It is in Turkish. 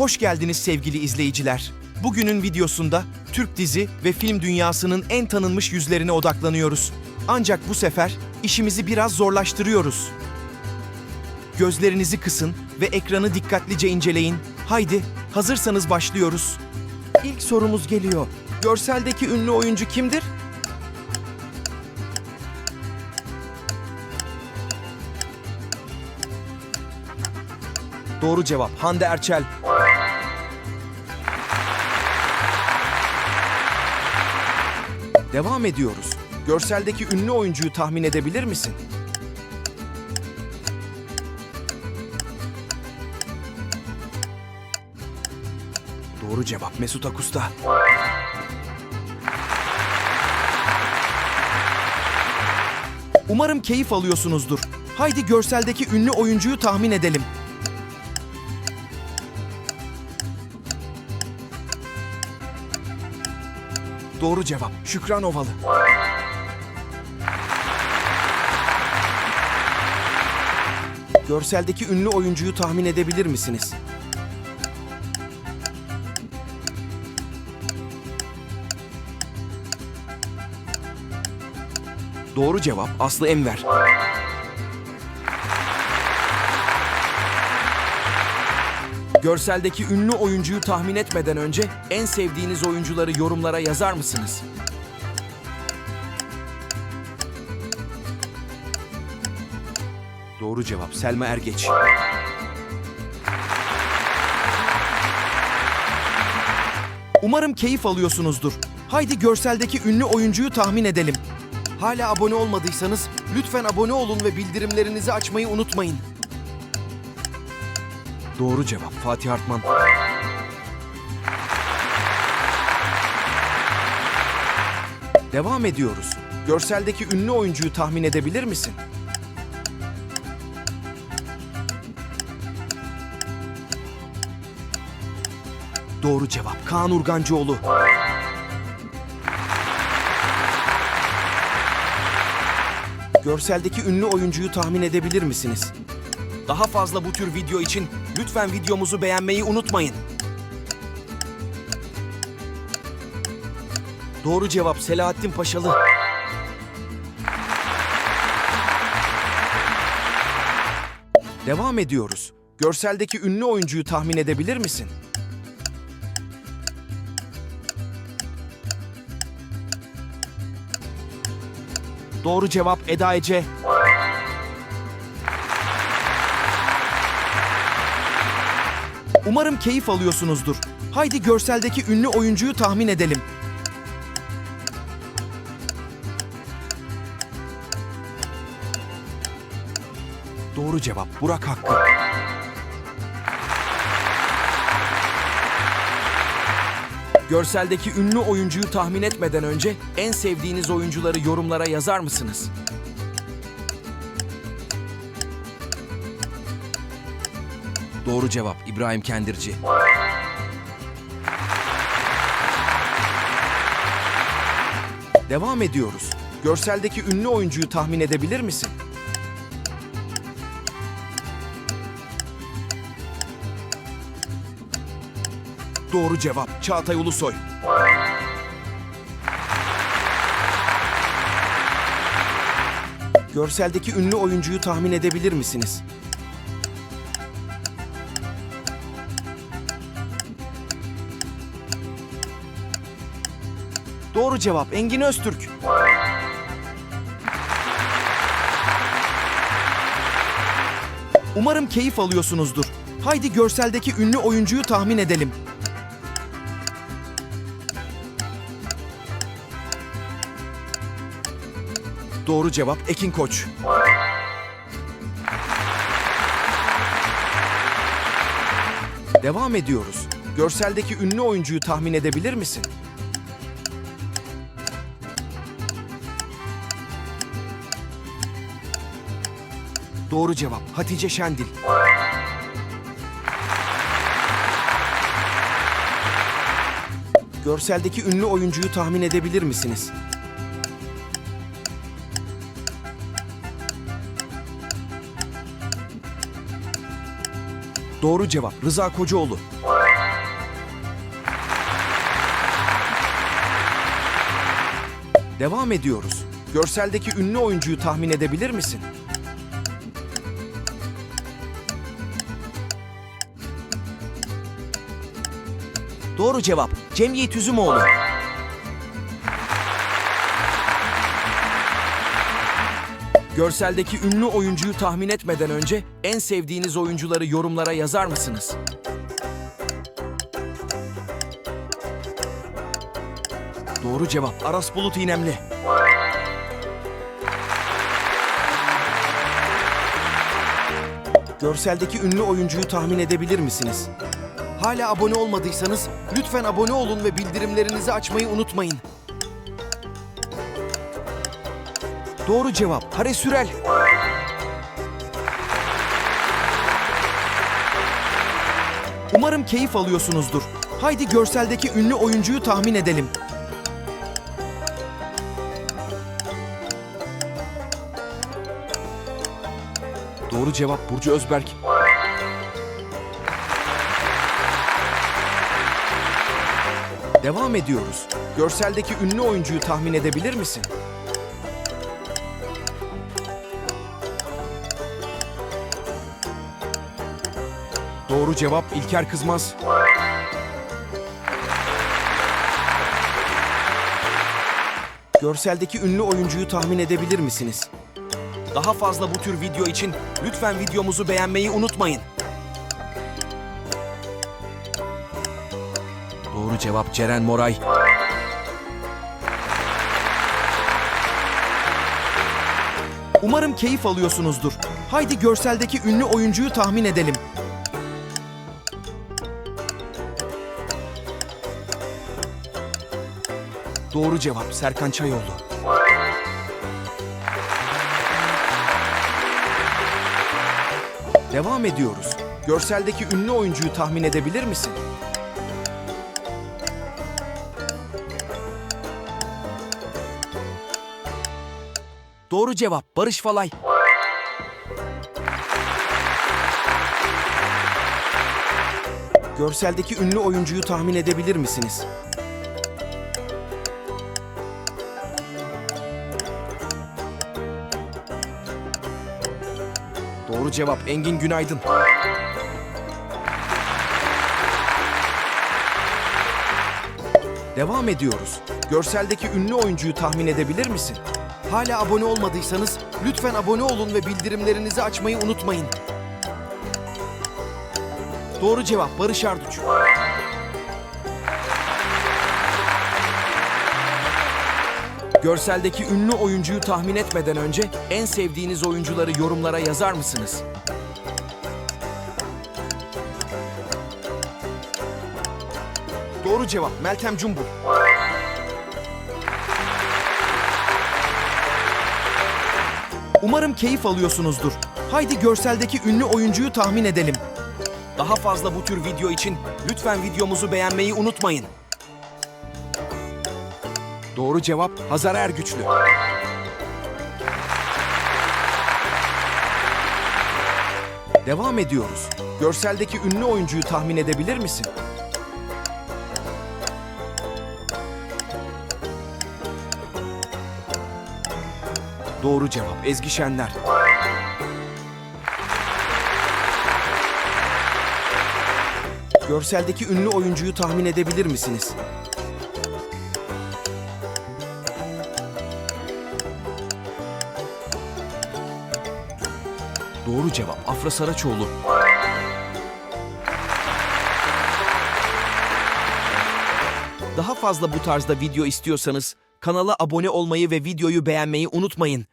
Hoş geldiniz sevgili izleyiciler. Bugünün videosunda Türk dizi ve film dünyasının en tanınmış yüzlerine odaklanıyoruz. Ancak bu sefer işimizi biraz zorlaştırıyoruz. Gözlerinizi kısın ve ekranı dikkatlice inceleyin. Haydi, hazırsanız başlıyoruz. İlk sorumuz geliyor. Görseldeki ünlü oyuncu kimdir? Doğru cevap Hande Erçel. Devam ediyoruz. Görseldeki ünlü oyuncuyu tahmin edebilir misin? Doğru cevap Mesut Akusta. Umarım keyif alıyorsunuzdur. Haydi görseldeki ünlü oyuncuyu tahmin edelim. Doğru cevap Şükran Ovalı. Görseldeki ünlü oyuncuyu tahmin edebilir misiniz? Doğru cevap Aslı Enver. Görseldeki ünlü oyuncuyu tahmin etmeden önce en sevdiğiniz oyuncuları yorumlara yazar mısınız? Doğru cevap Selma Ergeç. Umarım keyif alıyorsunuzdur. Haydi görseldeki ünlü oyuncuyu tahmin edelim. Hala abone olmadıysanız lütfen abone olun ve bildirimlerinizi açmayı unutmayın. Doğru cevap Fatih Artman. Devam ediyoruz. Görseldeki ünlü oyuncuyu tahmin edebilir misin? Doğru cevap Kaan Urgancıoğlu. Görseldeki ünlü oyuncuyu tahmin edebilir misiniz? Daha fazla bu tür video için lütfen videomuzu beğenmeyi unutmayın. Doğru cevap Selahattin Paşalı. Devam ediyoruz. Görseldeki ünlü oyuncuyu tahmin edebilir misin? Doğru cevap Eda Ece. Umarım keyif alıyorsunuzdur. Haydi görseldeki ünlü oyuncuyu tahmin edelim. Doğru cevap Burak Hakkı. Görseldeki ünlü oyuncuyu tahmin etmeden önce en sevdiğiniz oyuncuları yorumlara yazar mısınız? Doğru cevap İbrahim Kendirci. Devam ediyoruz. Görseldeki ünlü oyuncuyu tahmin edebilir misin? Doğru cevap Çağatay Ulusoy. Görseldeki ünlü oyuncuyu tahmin edebilir misiniz? Doğru cevap Engin Öztürk. Umarım keyif alıyorsunuzdur. Haydi görseldeki ünlü oyuncuyu tahmin edelim. Doğru cevap Ekin Koç. Devam ediyoruz. Görseldeki ünlü oyuncuyu tahmin edebilir misin? Doğru cevap Hatice Şendil. Görseldeki ünlü oyuncuyu tahmin edebilir misiniz? Doğru cevap Rıza Kocaoğlu. Devam ediyoruz. Görseldeki ünlü oyuncuyu tahmin edebilir misin? Doğru cevap. Cem Yiğit Üzümoğlu. Görseldeki ünlü oyuncuyu tahmin etmeden önce en sevdiğiniz oyuncuları yorumlara yazar mısınız? Doğru cevap Aras Bulut İynemli. Görseldeki ünlü oyuncuyu tahmin edebilir misiniz? Hala abone olmadıysanız lütfen abone olun ve bildirimlerinizi açmayı unutmayın. Doğru cevap Hare Sürel. Umarım keyif alıyorsunuzdur. Haydi görseldeki ünlü oyuncuyu tahmin edelim. Doğru cevap Burcu Özberk. Devam ediyoruz. Görseldeki ünlü oyuncuyu tahmin edebilir misin? Doğru cevap İlker Kızmaz. Görseldeki ünlü oyuncuyu tahmin edebilir misiniz? Daha fazla bu tür video için lütfen videomuzu beğenmeyi unutmayın. Cevap Ceren Moray. Umarım keyif alıyorsunuzdur. Haydi görseldeki ünlü oyuncuyu tahmin edelim. Doğru cevap Serkan Çayoğlu. Devam ediyoruz. Görseldeki ünlü oyuncuyu tahmin edebilir misin? Doğru cevap Barış Falay. Görseldeki ünlü oyuncuyu tahmin edebilir misiniz? Doğru cevap Engin Günaydın. Devam ediyoruz. Görseldeki ünlü oyuncuyu tahmin edebilir misin? Hala abone olmadıysanız lütfen abone olun ve bildirimlerinizi açmayı unutmayın. Doğru cevap Barış Arduç. Görseldeki ünlü oyuncuyu tahmin etmeden önce en sevdiğiniz oyuncuları yorumlara yazar mısınız? Doğru cevap Meltem Cumbul. Umarım keyif alıyorsunuzdur. Haydi görseldeki ünlü oyuncuyu tahmin edelim. Daha fazla bu tür video için lütfen videomuzu beğenmeyi unutmayın. Doğru cevap Hazar Ergüçlü. Devam ediyoruz. Görseldeki ünlü oyuncuyu tahmin edebilir misin? Doğru cevap Ezgi Şenler. Görseldeki ünlü oyuncuyu tahmin edebilir misiniz? Doğru cevap Afra Saraçoğlu. Daha fazla bu tarzda video istiyorsanız kanala abone olmayı ve videoyu beğenmeyi unutmayın.